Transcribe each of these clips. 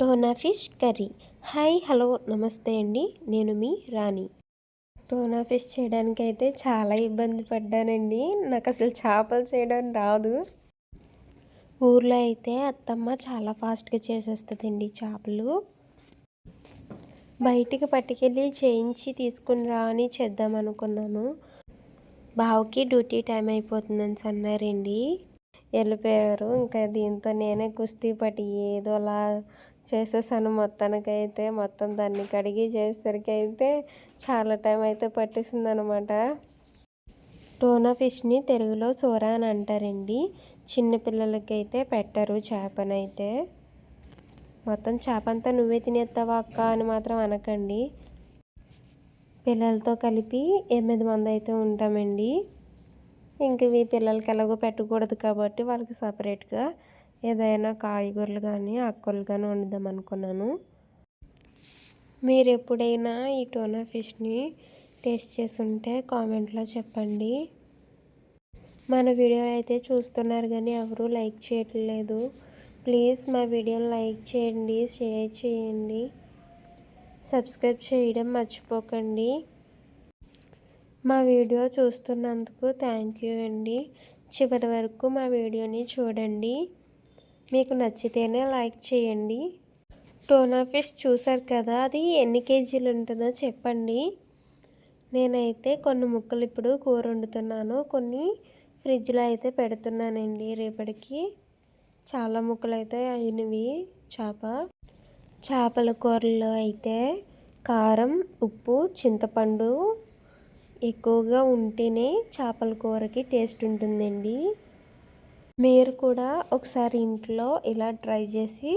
Tuna fish curry. Hi hello నమస్తే అండి. నేను మీ రాణి. టోనా ఫిష్ చేయడానికి అయితే చాలా ఇబ్బంది పడ్డానండి. నాకు అసలు చేపలు చేయడం రాదు. ఊర్లో అయితే అత్తమ్మ చాలా ఫాస్ట్గా చేసేస్తుందండి చేపలు. బయటికి పట్టుకెళ్ళి చేయించి తీసుకుని రా అని చేద్దాం అనుకున్నాను. బావకి డ్యూటీ టైం అయిపోతుందని అన్నారండి వెళ్ళిపోయారు. ఇంకా దీంతో నేనే కుస్తీ పట్టి ఏదో అలా చేసేసాను మొత్తానికైతే. మొత్తం దాన్ని కడిగి చేసేసరికి అయితే చాలా టైం అయితే పట్టేసింది అనమాట టోనా ఫిష్ని తెలుగులో సోర అని అంటారండి. చిన్నపిల్లలకైతే పెట్టరు చేపనైతే. మొత్తం చేప అంతా నువ్వే తినేస్తావా అక్క అని మాత్రం అనకండి. పిల్లలతో కలిపి ఎనిమిది మంది అయితే ఉంటామండి. ఇంక ఇవి పిల్లలకి ఎలాగో పెట్టకూడదు కాబట్టి వాళ్ళకి సపరేట్గా ఏదైనా కాయగూరలు కానీ ఆకుకూరలు కానీ వండుదాం అనుకున్నాను. మీరు ఎప్పుడైనా ఈ టోనా ఫిష్ని టేస్ట్ చేసి ఉంటే కామెంట్లో చెప్పండి. మన వీడియో అయితే చూస్తున్నారు కానీ ఎవరు లైక్ చేయట్లేదు. ప్లీజ్ మా వీడియోని లైక్ చేయండి షేర్ చేయండి. సబ్స్క్రైబ్ చేయడం మర్చిపోకండి. మా వీడియో చూస్తున్నందుకు థ్యాంక్ యూ అండి. చివరి వరకు మా వీడియోని చూడండి. మీకు నచ్చితేనే లైక్ చేయండి. టోనా ఫిష్ చూసారు కదా అది ఎన్ని కేజీలు ఉంటుందో చెప్పండి. నేనైతే కొన్ని ముక్కలు ఇప్పుడు కూర వండుతున్నాను. కొన్ని ఫ్రిడ్జ్లో అయితే పెడుతున్నానండి రేపటికి. చాలా ముక్కలు అయితే అయినవి. చేప. చేపల కూరలో అయితే కారం ఉప్పు చింతపండు ఎక్కువగా ఉంటేనే చేపల కూరకి టేస్ట్ ఉంటుందండి. మీరు కూడా ఒకసారి ఇంట్లో ఇలా ట్రై చేసి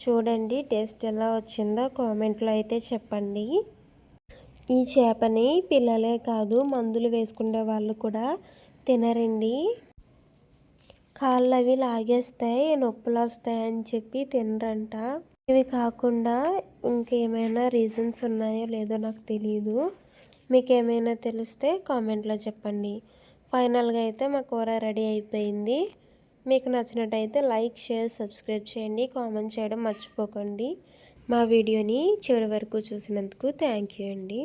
చూడండి టేస్ట్ ఎలా వచ్చిందో కామెంట్లో అయితే చెప్పండి. ఈ చేపని పిల్లలే కాదు మందులు వేసుకునే వాళ్ళు కూడా తినరండి. కాళ్ళు అవి లాగేస్తాయి నొప్పులు వస్తాయి అని చెప్పి తినరంట. ఇవి కాకుండా ఇంకేమైనా రీజన్స్ ఉన్నాయో లేదో నాకు తెలియదు మీకు ఏమైనా తెలిస్తే కామెంట్లో చెప్పండి. ఫైనల్గా అయితే మా కూర రెడీ అయిపోయింది. మీకు నచ్చినట్టయితే లైక్ షేర్ సబ్స్క్రైబ్ చేయండి. కామెంట్ చేయడం మర్చిపోకండి. మా వీడియోని చివరి వరకు చూసినందుకు థ్యాంక్ యూ అండి.